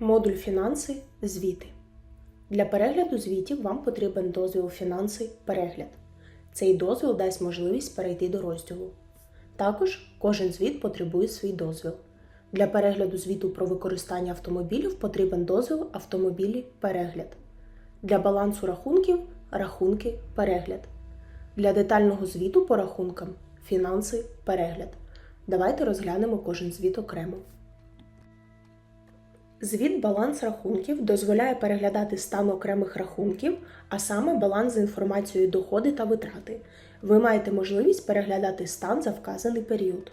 Модуль фінанси звіти. Для перегляду звітів вам потрібен дозвіл фінанси перегляд. Цей дозвіл дасть можливість перейти до розділу. Також кожен звіт потребує свій дозвіл. Для перегляду звіту про використання автомобілів потрібен дозвіл автомобілі перегляд. Для балансу рахунків рахунки перегляд. Для детального звіту по рахункам фінанси перегляд. Давайте розглянемо кожен звіт окремо. Звіт баланс рахунків дозволяє переглядати стан окремих рахунків, а саме баланс з інформацією доходи та витрати. Ви маєте можливість переглядати стан за вказаний період.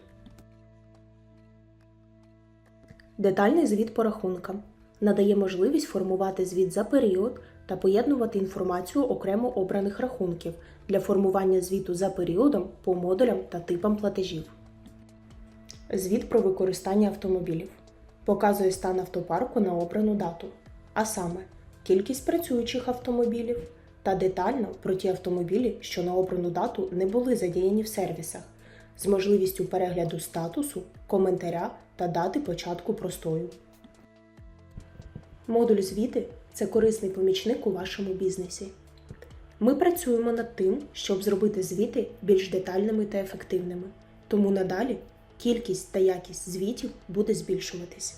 Детальний звіт по рахункам надає можливість формувати звіт за період та поєднувати інформацію окремо обраних рахунків для формування звіту за періодом по модулям та типам платежів. Звіт про використання автомобілів показує стан автопарку на обрану дату, а саме кількість працюючих автомобілів та детально про ті автомобілі, що на обрану дату не були задіяні в сервісах, з можливістю перегляду статусу, коментаря та дати початку простою. Модуль звіти це корисний помічник у вашому бізнесі. Ми працюємо над тим, щоб зробити звіти більш детальними та ефективними. Тому надалі кількість та якість звітів буде збільшуватись.